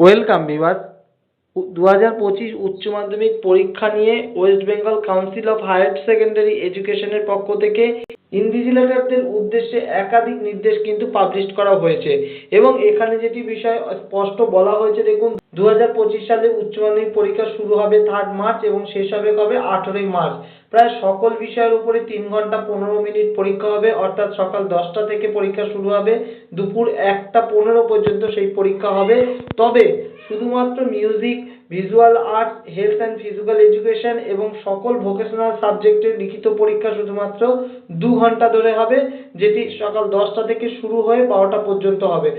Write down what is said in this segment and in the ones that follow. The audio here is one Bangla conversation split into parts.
ওয়েলকাম বিভাস দু হাজার পঁচিশ উচ্চ মাধ্যমিক পরীক্ষা নিয়ে west Bengal council of higher secondary এডুকেশনের পক্ষ থেকে ইনভিজিলেটরদের উদ্দেশ্যে একাধিক নির্দেশ কিন্তু পাবলিশ করা হয়েছে। এবং এখানে যেটি বিষয় স্পষ্ট বলা হয়েছে, দেখুন দু হাজার পঁচিশ সালে উচ্চ মাধ্যমিক পরীক্ষা শুরু হবে থার্ড মার্চ এবং শেষ হবে কবে? আঠেরোই মার্চ প্রায় সকল বিষয়ের উপরে তিন ঘণ্টা পনেরো মিনিট পরীক্ষা হবে, অর্থাৎ সকাল দশটা থেকে পরীক্ষা শুরু হবে, দুপুর একটা পনেরো পর্যন্ত সেই পরীক্ষা হবে। তবে শুধুমাত্র music visual arts health and physical education এবং সকল ভোকেশনাল সাবজেক্টের লিখিত পরীক্ষা শুধুমাত্র দু ঘণ্টা ধরে হবে, যেটি সকাল দশটা থেকে শুরু হয়ে বারোটা পর্যন্ত হবে।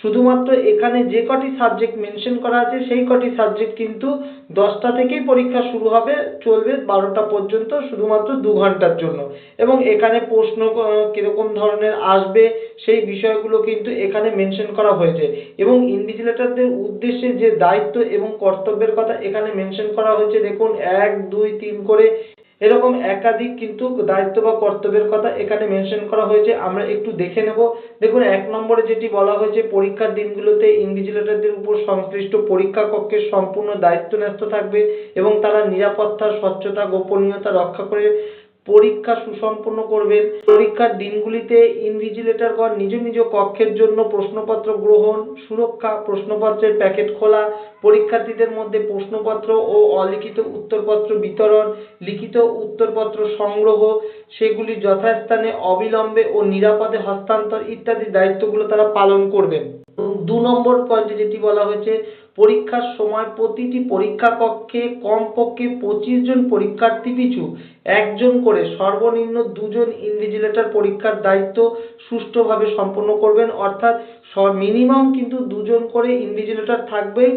শুধুমাত্র এখানে যে কটি সাবজেক্ট মেনশন করা আছে, সেই কটি সাবজেক্ট কিন্তু দশটা থেকেই পরীক্ষা শুরু হবে, চলবে বারোটা পর্যন্ত শুধুমাত্র দু ঘণ্টার জন্য। এবং এখানে প্রশ্ন কীরকম ধরনের আসবে, সেই বিষয়গুলো কিন্তু এখানে মেনশন করা হয়েছে। এবং ইনভিজিলেটরদের উদ্দেশ্যে যে দায়িত্ব এবং কর্তব্যের কথা এখানে মেনশন করা হয়েছে, দেখুন, এক, দুই, তিন করে এরকম একাধিক কিন্তু দায়িত্ব বা কর্তব্যের কথা এখানে মেনশন করা হয়েছে। আমরা একটু দেখে নেব। দেখুন, এক নম্বরে যেটি বলা হয়েছে, পরীক্ষার দিনগুলোতে ইনভিজিলেটরদের উপর সংশ্লিষ্ট পরীক্ষা কক্ষের সম্পূর্ণ দায়িত্ব ন্যস্ত থাকবে এবং তারা নিরাপত্তা, স্বচ্ছতা, গোপনীয়তা রক্ষা করে পরীক্ষা সুসম্পন্ন করবেন। পরীক্ষার দিনগুলিতে ইনভিজিলেটরগণ নিজ নিজ কক্ষের জন্য প্রশ্নপত্র গ্রহণ, সুরক্ষা, প্রশ্নপত্রের প্যাকেট খোলা, পরীক্ষার্থীদের মধ্যে প্রশ্নপত্র ও অলিখিত উত্তরপত্র বিতরণ, লিখিত উত্তরপত্র সংগ্রহ, সেগুলি যথাস্থানে অবিলম্বে ও নিরাপদে হস্তান্তর ইত্যাদি দায়িত্বগুলো তারা পালন করবেন। দু নম্বর পয়েন্টে যেটি বলা হয়েছে পরীক্ষার সময় প্রতিটি পরীক্ষা কক্ষে কমপক্ষে পঁচিশ জন পরীক্ষার্থী পিছু একজন করে সর্বনিম্ন দুজন ইনভিজিলেটর পরীক্ষার দায়িত্ব সুষ্ঠুভাবে সম্পন্ন করবেন। অর্থাৎ মিনিমাম কিন্তু দুজন করে ইনভিজিলেটর থাকবেই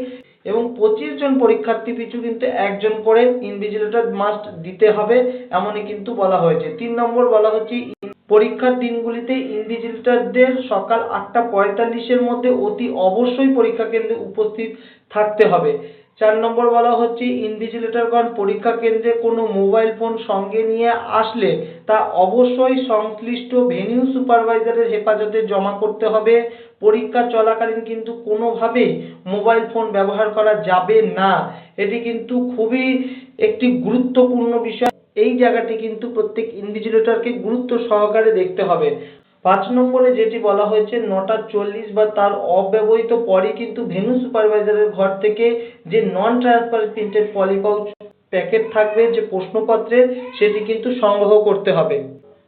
এবং পঁচিশ জন পরীক্ষার্থী পিছু কিন্তু একজন করে ইনভিজিলেটর মাস্ট দিতে হবে, এমনই কিন্তু বলা হয়েছে। তিন নম্বর বলা হচ্ছে পরীক্ষার দিনগুলিতে ইনভিজিলেটরদের সকাল আটটা পঁয়তাল্লিশের মধ্যে অতি অবশ্যই পরীক্ষা কেন্দ্রে উপস্থিত থাকতে হবে। চার নম্বর বলা হচ্ছে ইনভিজিলেটরগণ পরীক্ষা কেন্দ্রে কোনো মোবাইল ফোন সঙ্গে নিয়ে আসলে তা অবশ্যই সংশ্লিষ্ট ভেনিউ সুপারভাইজারের হেফাজতে জমা করতে হবে। পরীক্ষা চলাকালীন কিন্তু কোনোভাবেই মোবাইল ফোন ব্যবহার করা যাবে না। এটি কিন্তু খুবই একটি গুরুত্বপূর্ণ বিষয়। এই জায়গাটি কিন্তু প্রত্যেক ইনভিজিলেটরকে গুরুত্ব সহকারে দেখতে হবে। পাঁচ নম্বরে যেটি বলা হয়েছে, নটা চল্লিশ বা তার অব্যবহৃত পরই কিন্তু ভেন্যু সুপারভাইজারের ঘর থেকে যে non transparent printed poly pouch packet থাকবে, যে প্রশ্নপত্রের সেটি কিন্তু সংগ্রহ করতে হবে।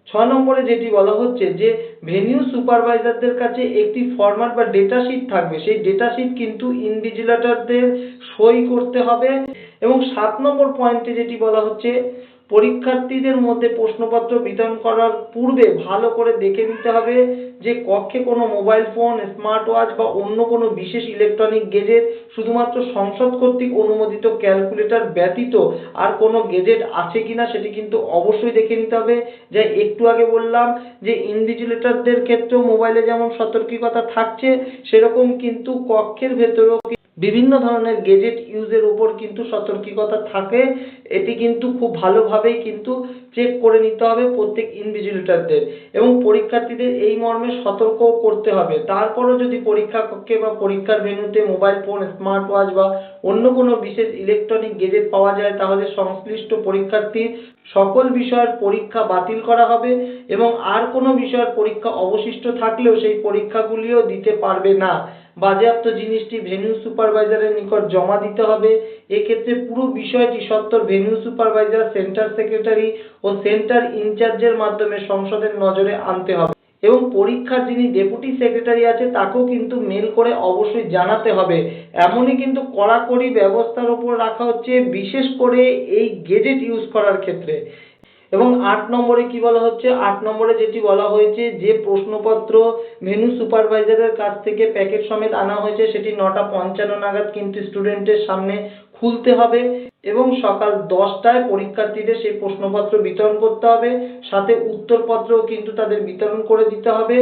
ছ নম্বরে যেটি বলা হচ্ছে যে ভেনিউ সুপারভাইজারদের কাছে একটি ফরম্যাট বা ডেটা শিট থাকবে। সেই ডেটা শিট কিন্তু ইনভিজিলেটরদের সই করতে হবে। এবং সাত নম্বর পয়েন্টে যেটি বলা হচ্ছে পরীক্ষার্থীদের মধ্যে প্রশ্নপত্র বিতরণ করার পূর্বে ভালো করে দেখে নিতে হবে যে কক্ষে কোনো মোবাইল ফোন স্মার্ট ওয়াচ বা অন্য কোনো বিশেষ ইলেকট্রনিক গেজেট শুধুমাত্র সংসদ কর্তৃক অনুমোদিত ক্যালকুলেটর ব্যতীত আর কোনো গেজেট আছে কিনা সেটি কিন্তু অবশ্যই দেখে নিতে হবে। যা একটু আগে বললাম যে ইনভিজিলেটরদের ক্ষেত্রেও মোবাইলে যেমন সতর্কিকতা থাকছে, সেরকম কিন্তু কক্ষের ভেতরেও বিভিন্ন ধরনের গেজেট ইউজের উপর কিন্তু সতর্কিকতা থাকে। এটি কিন্তু খুব ভালোভাবেই কিন্তু চেক করে নিতে হবে প্রত্যেক ইনভিজিলেটরদের এবং পরীক্ষার্থীদের এই মর্মে সতর্কও করতে হবে। তারপরও যদি পরীক্ষা কক্ষে বা পরীক্ষার ভেন্যুতে মোবাইল ফোন স্মার্ট ওয়াচ বা অন্য কোনো বিশেষ ইলেকট্রনিক গেজেট পাওয়া যায়, তাহলে সংশ্লিষ্ট পরীক্ষার্থীর সকল বিষয়ের পরীক্ষা বাতিল করা হবে এবং আর কোনো বিষয়ের পরীক্ষা অবশিষ্ট থাকলেও সেই পরীক্ষাগুলিও দিতে পারবে না। বাজেয়াপ্ত জিনিসটি ভেন্যু সুপারভাইজারের নিকট জমা দিতে হবে। এক্ষেত্রে পুরো বিষয়টি সত্তর ভেন্যু সুপারভাইজার সেন্টার সেক্রেটারি ও সেন্টার ইনচার্জের মাধ্যমে সংসদের নজরে আনতে হবে এবং পরীক্ষার যিনি ডেপুটি সেক্রেটারি আছে, তাকেও কিন্তু মেল করে অবশ্যই জানাতে হবে। এমনই কিন্তু কড়াকড়ি ব্যবস্থার ওপর রাখা হচ্ছে, বিশেষ করে এই গেজেট ইউজ করার ক্ষেত্রে। এবং আট নম্বরে কি বলা হচ্ছে? আট নম্বরে যেটি বলা হয়েছে, যে প্রশ্নপত্র ভেন্যু সুপারভাইজারের কাছ থেকে প্যাকেট সমেত আনা হয়েছে, সেটি নটা পঞ্চান্ন নাগাদ কিন্তু স্টুডেন্টের সামনে খুলতে হবে। এবং সকাল দশটায় পরীক্ষার্থীদের সেই প্রশ্নপত্র বিতরণ করতে হবে। সাথে উত্তরপত্রও কিন্তু তাদের বিতরণ করে দিতে হবে।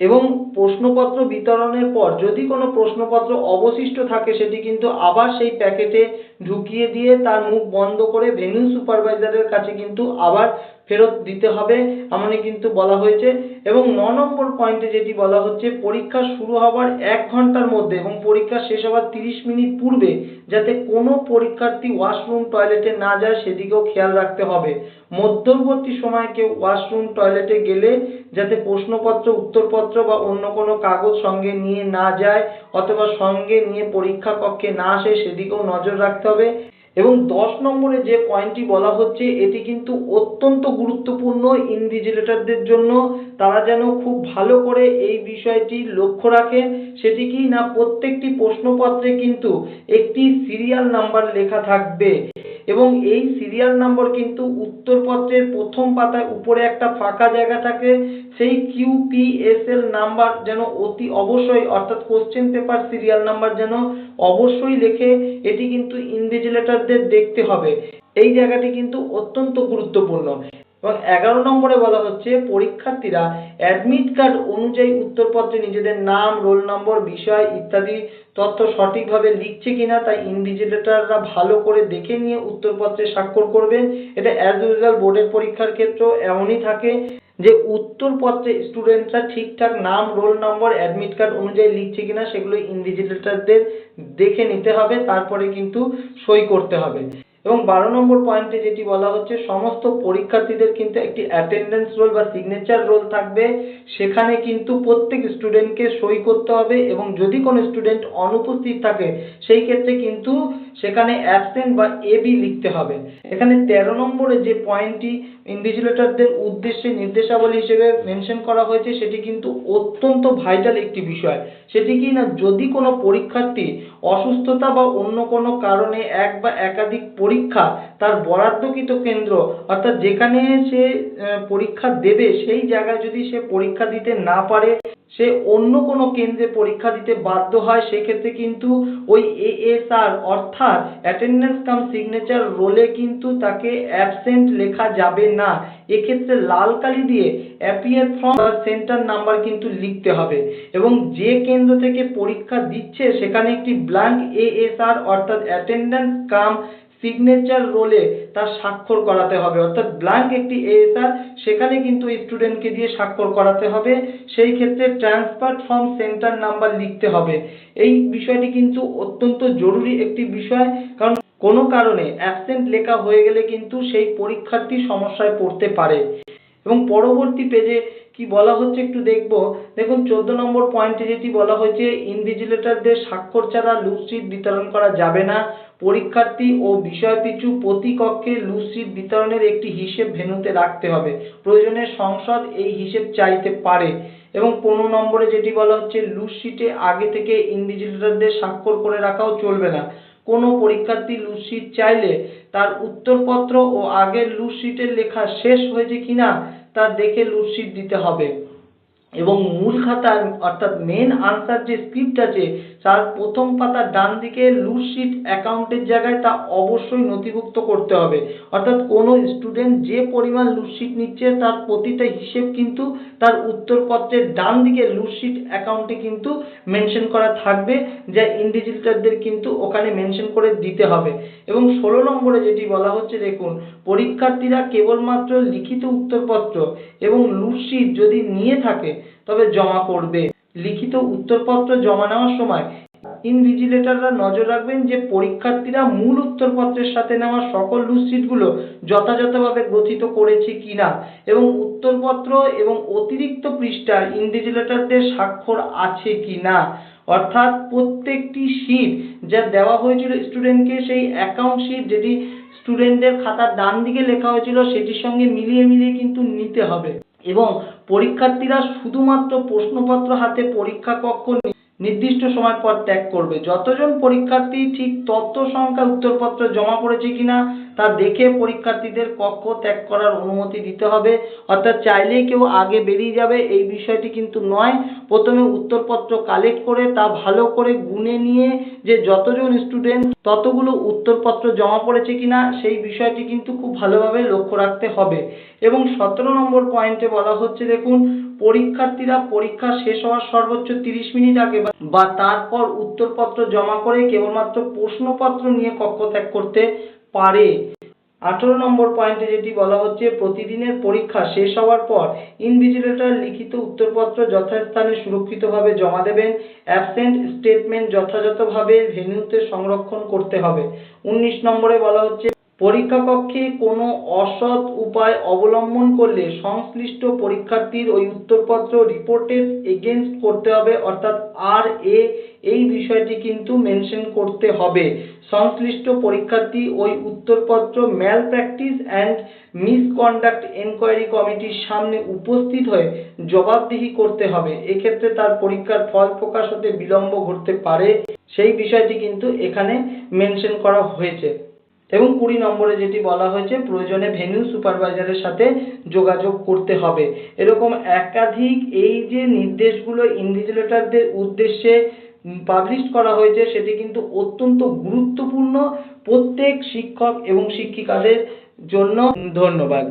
এবং প্রশ্নপত্র বিতরণের পর যদি কোনো প্রশ্নপত্র অবশিষ্ট থাকে, সেটি কিন্তু আবার সেই প্যাকেটে ঢুকিয়ে দিয়ে তার মুখ বন্ধ করে ভেন্যু সুপারভাইজারের কাছে কিন্তু আবার ফেরত দিতে হবে এমনই কিন্তু বলা হয়েছে। এবং ন নম্বর পয়েন্টে যেটি বলা হচ্ছে, পরীক্ষা শুরু হবার এক ঘণ্টার মধ্যে এবং পরীক্ষা শেষ হবার তিরিশ মিনিট পূর্বে যাতে কোনো পরীক্ষার্থী ওয়াশরুম টয়লেটে না যায় সেদিকেও খেয়াল রাখতে হবে। মধ্যবর্তী সময়ে কেউ ওয়াশরুম টয়লেটে গেলে যাতে প্রশ্নপত্র, উত্তরপত্র বা অন্য কোনো কাগজ সঙ্গে নিয়ে না যায় অথবা সঙ্গে নিয়ে পরীক্ষা কক্ষে না আসে, সেদিকেও নজর রাখতে হবে। এবং দশ নম্বরে যে পয়েন্টটি বলা হচ্ছে, এটি কিন্তু অত্যন্ত গুরুত্বপূর্ণ ইনভিজিলেটরদের জন্য। তারা যেন খুব ভালো করে এই বিষয়টি লক্ষ্য রাখেন। সেটি কি না প্রত্যেকটি প্রশ্নপত্রে কিন্তু একটি সিরিয়াল নাম্বার লেখা থাকবে। এবং এই সিরিয়াল নম্বর কিন্তু উত্তরপত্রের প্রথম পাতায় উপরে একটা ফাঁকা জায়গা থাকে, সেই কিউপিএসএল নাম্বার যেন অতি অবশ্যই, অর্থাৎ কোশ্চেন পেপার সিরিয়াল নাম্বার যেন অবশ্যই লেখে, এটি কিন্তু ইনভিজিলেটরদের দেখতে হবে। এই জায়গাটি কিন্তু অত্যন্ত গুরুত্বপূর্ণ। এবং এগারো নম্বরে বলা হচ্ছে, পরীক্ষার্থীরা অ্যাডমিট কার্ড অনুযায়ী উত্তরপত্রে নিজেদের নাম রোল নম্বর বিষয় ইত্যাদি তথ্য সঠিকভাবে লিখছে কিনা তাই ইনভিজিলেটররা ভালো করে দেখে নিয়ে উত্তরপত্রে স্বাক্ষর করবেন এটা অ্যাজ ইউজুয়াল বোর্ডের পরীক্ষার ক্ষেত্রেও এমনই থাকে যে উত্তরপত্রে স্টুডেন্টরা ঠিকঠাক নাম রোল নম্বর অ্যাডমিট কার্ড অনুযায়ী লিখছে কিনা সেগুলো ইনভিজিলেটরদের দেখে নিতে হবে, তারপরে কিন্তু সই করতে হবে। এবং বারো নম্বর পয়েন্টে যেটি বলা হচ্ছে, সমস্ত পরীক্ষার্থীদের কিন্তু একটি অ্যাটেন্ডেন্স রোল বা সিগনেচার রোল থাকবে। সেখানে কিন্তু প্রত্যেক স্টুডেন্টকে সই করতে হবে এবং যদি কোনো স্টুডেন্ট অনুপস্থিত থাকে, সেই ক্ষেত্রে কিন্তু সেখানে অ্যাবসেন্ট বা এবি লিখতে হবে। এখানে তেরো নম্বরে যে পয়েন্টটি ইনভিজিলেটরদের উদ্দেশ্যে নির্দেশাবলী হিসেবে মেনশন করা হয়েছে, সেটি কিন্তু অত্যন্ত ভাইটাল একটি বিষয়। সেটি কি না, যদি কোনো পরীক্ষার্থী অসুস্থতা বা অন্য কোনো কারণে এক বা একাধিক পরীক্ষা তার বরাদ্দকৃত কেন্দ্র। অর্থাৎ যেখানে সে পরীক্ষা দেবে, সেই জায়গায় যদি সে পরীক্ষা দিতে না পারে, সে অন্য কোনো কেন্দ্রে পরীক্ষা দিতে বাধ্য হয়, সেক্ষেত্রে কিন্তু ওই এএসআর অর্থাৎ অ্যাটেন্ডেন্স কাম সিগনেচার রোলে কিন্তু তাকে অ্যাবসেন্ট লেখা যাবে না। এক্ষেত্রে লাল কালি দিয়ে অ্যাপিয়ার ফ্রম সেন্টার নাম্বার কিন্তু লিখতে হবে এবং যে কেন্দ্র থেকে পরীক্ষা দিচ্ছে সেখানে একটি ব্ল্যাঙ্ক এএসআর অর্থাৎ অ্যাটেন্ডেন্স কাম সিগনেচার রোলে তার স্বাক্ষর করাতে হবে। অর্থাৎ ব্ল্যাঙ্ক একটি এএসআর সেখানে কিন্তু স্টুডেন্টকে দিয়ে স্বাক্ষর করাতে হবে। সেই ক্ষেত্রে ট্রান্সফার ফ্রম সেন্টার নাম্বার লিখতে হবে। এই বিষয়টি কিন্তু অত্যন্ত জরুরি একটি বিষয়, কারণ কোনো কারণে অ্যাবসেন্ট লেখা হয়ে গেলে কিন্তু সেই পরীক্ষার্থী সমস্যায় পড়তে পারে। এবং পরবর্তী পেজে কি বলা হচ্ছে একটু দেখব। দেখুন, চোদ্দ নম্বর পয়েন্টে যেটি বলা হয়েছে ইনভিজিলেটরদের স্বাক্ষর ছাড়া লুসিট বিতরণ করা যাবে না। পরীক্ষার্থী ও বিষয় পিছু প্রতি কক্ষে লুসিট বিতরণের একটি হিসেব ভেন্যুতে রাখতে হবে। প্রয়োজনে সংসদ এই হিসেব চাইতে পারে। এবং পনেরো নম্বরে যেটি বলা হচ্ছে লুসিটে আগে থেকে ইনভিজিলেটরদের স্বাক্ষর করে রাখাও চলবে না। কোনো পরীক্ষার্থী লুসিট চাইলে তার উত্তরপত্র ও আগের লুসিটের লেখা শেষ হয়েছে কিনা তা দেখে লুসিট দিতে হবে। এবং মূল খাতার অর্থাৎ মেন আনসার যে স্ক্রিপ্ট আছে, তার প্রথম পাতার ডান দিকে লুসিট অ্যাকাউন্টের জায়গায় তা অবশ্যই নথিভুক্ত করতে হবে। অর্থাৎ কোনো স্টুডেন্ট যে পরিমাণ লুসিট নিচ্ছে, তার প্রতিটা হিসেব কিন্তু তার উত্তরপত্রের ডান দিকে লুসিট অ্যাকাউন্টে কিন্তু মেনশন করা থাকবে, যা ইনভিজিলেটরদের কিন্তু ওখানে মেনশন করে দিতে হবে। এবং ষোলো নম্বরে যেটি বলা হচ্ছে, দেখুন, পরীক্ষার্থীরা কেবলমাত্র লিখিত উত্তরপত্র এবং লুসিট যদি নিয়ে থাকে তবে জমা করবে। লিখিত উত্তরপত্র জমা নেওয়ার সময় ইনভিজিলেটররা নজর রাখবেন যে পরীক্ষার্থীরা মূল উত্তরপত্রের সাথে নেওয়া সকল লুসিটগুলো যথাযথভাবে গ্রথিত করেছে কিনা এবং উত্তরপত্র এবং অতিরিক্ত পৃষ্ঠা ইনভিজিলেটরদের স্বাক্ষর আছে কিনা। অর্থাৎ প্রত্যেকটি শীট যা দেওয়া হয়েছিল স্টুডেন্টকে সেই অ্যাকাউন্ট শীট যেটি স্টুডেন্টদের খাতার ডান দিকে লেখা হয়েছিল সেটির সঙ্গে মিলিয়ে মিলিয়ে কিন্তু নিতে হবে। এবং পরীক্ষার্থীরা শুধুমাত্র প্রশ্নপত্র হাতে পরীক্ষা কক্ষ নির্দিষ্ট সময় পর ত্যাগ করবে। যতজন পরীক্ষার্থী ঠিক তত সংখ্যা উত্তরপত্র জমা পড়েছে কিনা তা দেখে পরীক্ষার্থীদের কক্ষ ত্যাগ করার অনুমতি দিতে হবে। অর্থাৎ চাইলেই কেউ আগে বেরিয়ে যাবে, এই বিষয়টি কিন্তু নয়। প্রথমে উত্তরপত্র কালেক্ট করে তা ভালো করে গুনে নিয়ে যে যতজন স্টুডেন্ট ততগুলো উত্তরপত্র জমা পড়েছে কিনা সেই বিষয়টি কিন্তু খুব ভালোভাবে লক্ষ্য রাখতে হবে। এবং সতেরো নম্বর পয়েন্টে বলা হচ্ছে, দেখুন পরীক্ষার্থীরা পরীক্ষা শেষ হওয়ার সর্বোচ্চ তিরিশ মিনিট আগে বা- তারপর উত্তরপত্র জমা করে কেবলমাত্র প্রশ্নপত্র নিয়ে কক্ষ ত্যাগ করতে পারে। আঠেরো নম্বর পয়েন্টে যেটি বলা হচ্ছে, প্রতিদিনের পরীক্ষা শেষ হওয়ার পর ইনভিজিলেটর লিখিত উত্তরপত্র যথাস্থানে সুরক্ষিতভাবে জমা দেবেন। অ্যাবসেন্ট স্টেটমেন্ট যথাযথভাবে ভেন্যুতে সংরক্ষণ করতে হবে। উনিশ নম্বরে বলা হচ্ছে পরীক্ষা কক্ষে কোনো অসৎ উপায় অবলম্বন করলে সংশ্লিষ্ট পরীক্ষার্থীর ওই উত্তরপত্র রিপোর্টেড এগেনস্ট করতে হবে, অর্থাৎ আর এ এই বিষয়টি কিন্তু মেনশন করতে হবে। সংশ্লিষ্ট পরীক্ষার্থী ওই উত্তরপত্র malpractice and misconduct enquiry কমিটির সামনে উপস্থিত হয়ে জবাবদিহি করতে হবে। এক্ষেত্রে তার পরীক্ষার ফল প্রকাশ হতে বিলম্ব ঘটতে পারে। সেই বিষয়টি কিন্তু এখানে মেনশন করা হয়েছে। এবং কুড়ি নম্বরে যেটি বলা হয়েছে, প্রয়োজনে ভেন্যু সুপারভাইজারের সাথে যোগাযোগ করতে হবে। এরকম একাধিক এই যে নির্দেশগুলো ইনভিজিলেটরদের উদ্দেশ্যে পাবলিশ করা হয়েছে, সেটি কিন্তু অত্যন্ত গুরুত্বপূর্ণ। প্রত্যেক শিক্ষক এবং শিক্ষিকাদের জন্য ধন্যবাদ।